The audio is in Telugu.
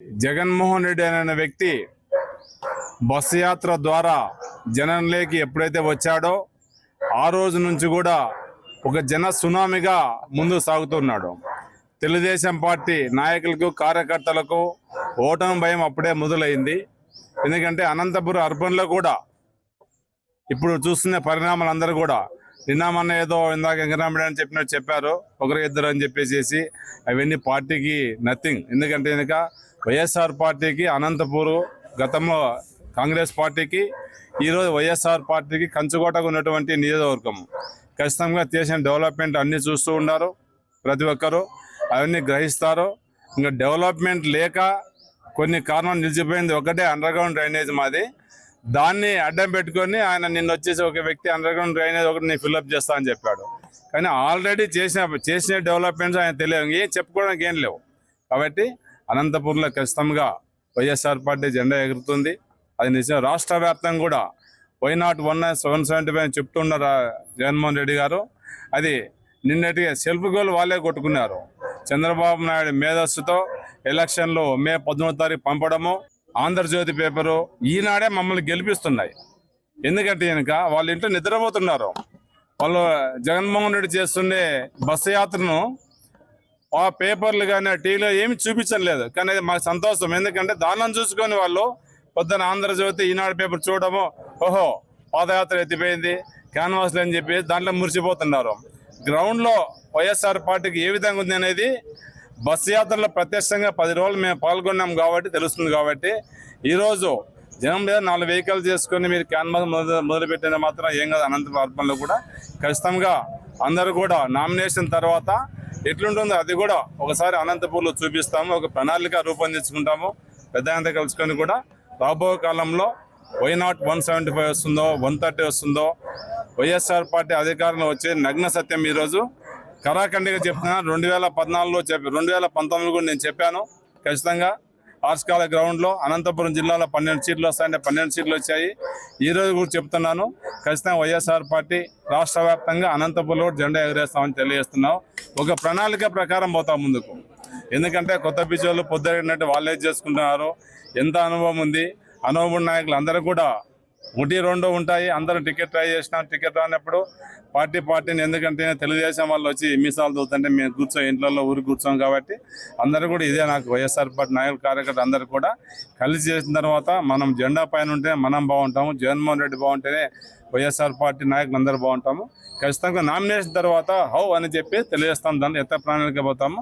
జగన్మోహన్ రెడ్డి అనే వ్యక్తి బస్సు యాత్ర ద్వారా జనంలోకి ఎప్పుడైతే వచ్చాడో ఆ రోజు నుంచి కూడా ఒక జన సునామీగా ముందు సాగుతున్నాడు. తెలుగుదేశం పార్టీ నాయకులకు కార్యకర్తలకు ఓటమి భయం అప్పుడే మొదలైంది. ఎందుకంటే అనంతపురం అర్బన్లో కూడా ఇప్పుడు చూస్తున్న పరిణామాలందరూ కూడా నిన్న మొన్న ఏదో ఇందాక వెంకటరామరెడ్డి అని చెప్పినట్టు చెప్పారు. ఒకరు ఇద్దరు అని చెప్పేసి అవన్నీ పార్టీకి నథింగ్ ఎందుకంటే ఇక వైఎస్ఆర్ పార్టీకి అనంతపూర్ గతంలో కాంగ్రెస్ పార్టీకి ఈరోజు వైఎస్ఆర్ పార్టీకి కంచుకోటకు ఉన్నటువంటి నియోజకవర్గం. ఖచ్చితంగా చేసిన డెవలప్మెంట్ అన్నీ చూస్తూ ఉన్నారు ప్రతి ఒక్కరూ. అవన్నీ గ్రహిస్తారు. ఇంకా డెవలప్మెంట్ లేక కొన్ని కారణాలు నిలిచిపోయింది ఒకటే అండర్ గ్రౌండ్ డ్రైనేజ్ మాది. దాన్ని అడ్డం పెట్టుకొని ఆయన నిన్న వచ్చేసి ఒక వ్యక్తి అండర్ గ్రౌండ్ డ్రైనేజ్ ఒకటి నేను ఫిల్అప్ చేస్తా అని చెప్పాడు. కానీ ఆల్రెడీ చేసిన చేసిన డెవలప్మెంట్స్ ఆయన తెలియదు. ఏం చెప్పుకోవడానికి ఏం లేవు. కాబట్టి అనంతపురంలో ఖచ్చితంగా వైఎస్ఆర్ పార్టీ జెండా ఎగురుతుంది. అది నిజం రాష్ట్ర వ్యాప్తంగా కూడా why not one seven seventy five చెప్తున్నారు జగన్మోహన్ రెడ్డి గారు. అది నిన్నటిగా సెల్ఫ్ గోల్ వాళ్ళే కొట్టుకున్నారు. చంద్రబాబు నాయుడు మేధస్సుతో ఎలక్షన్లో మే పదమూడో తారీఖు పంపడము ఆంధ్రజ్యోతి పేపరు ఈనాడే మమ్మల్ని గెలిపిస్తున్నాయి. ఎందుకంటే కనుక వాళ్ళ ఇంట్లో నిద్రపోతున్నారు. వాళ్ళు జగన్మోహన్ రెడ్డి చేస్తుండే బస్సు యాత్రను ఆ పేపర్లు కానీ టీవీలో ఏమి చూపించలేదు కానీ అది మాకు సంతోషం. ఎందుకంటే దానిని చూసుకొని వాళ్ళు పొద్దున ఆంధ్రజ్యోతి ఈనాడు పేపర్ చూడడము ఓహో పాదయాత్ర ఎత్తిపోయింది క్యాన్వాస్లు అని చెప్పి దాంట్లో మురిసిపోతున్నారు. గ్రౌండ్లో వైఎస్ఆర్ పార్టీకి ఏ విధంగా ఉంది అనేది బస్సు యాత్రలో ప్రత్యక్షంగా పది రోజులు మేము పాల్గొన్నాం కాబట్టి తెలుస్తుంది కాబట్టి ఈరోజు జనం మీద నాలుగు వెహికల్ చేసుకొని మీరు క్యాన్వాస్ మొదలు మొదలుపెట్టిన మాత్రం ఏం కాదు అనంతపురం అర్బన్లో కూడా. ఖచ్చితంగా అందరూ కూడా నామినేషన్ తర్వాత ఎట్లుంటుందో అది కూడా ఒకసారి అనంతపూర్లో చూపిస్తాము ఒక ప్రణాళిక రూపొందించుకుంటాము. పెద్ద కలుసుకొని కూడా రాబో కాలంలో why not one seventy five వస్తుందో వన్ థర్టీ వస్తుందో వైఎస్ఆర్ పార్టీ అధికారంలో వచ్చే నగ్న సత్యం ఈరోజు కరాఖండిగా చెప్తున్నాను రెండు వేల పద్నాలుగులో చెప్పి రెండు వేల పంతొమ్మిది కూడా నేను చెప్పాను. ఖచ్చితంగా ఆర్స్కాల గ్రౌండ్లో అనంతపురం జిల్లాలో పన్నెండు సీట్లు వస్తాయంటే పన్నెండు సీట్లు వచ్చాయి. ఈ రోజు కూడా చెప్తున్నాను ఖచ్చితంగా వైఎస్ఆర్ పార్టీ రాష్ట్ర వ్యాప్తంగా అనంతపురంలో జెండా ఎగరేస్తామని తెలియజేస్తున్నాం. ఒక ప్రణాళిక ప్రకారం పోతాం ముందుకు. ఎందుకంటే కొత్త పిచ్చోళ్ళు పొద్దున్నట్టు వాళ్ళే చేసుకుంటున్నారు. ఎంత అనుభవం ఉంది. అనుభవం నాయకులు అందరూ కూడా ఒకటి రెండు ఉంటాయి. అందరూ టికెట్ ట్రై చేసినాం. టికెట్ రానప్పుడు పార్టీ పార్టీని ఎందుకంటే తెలుగుదేశం వాళ్ళు వచ్చి మీసాలు చూస్తుంటే మేము కూర్చో ఇంట్లో ఊరు కూర్చోం కాబట్టి అందరూ కూడా ఇదే నాకు వైఎస్ఆర్ పార్టీ నాయకులు కార్యకర్తలు అందరూ కూడా కలిసి చేసిన తర్వాత మనం జెండా పైన ఉంటే మనం బాగుంటాము. జగన్మోహన్ రెడ్డి బాగుంటేనే వైఎస్ఆర్ పార్టీ నాయకులు అందరూ బాగుంటాము. ఖచ్చితంగా నామినేషన్ తర్వాత హౌ అని చెప్పి తెలియజేస్తాం. దాన్ని ఎత్త ప్రణాళిక పోతాము.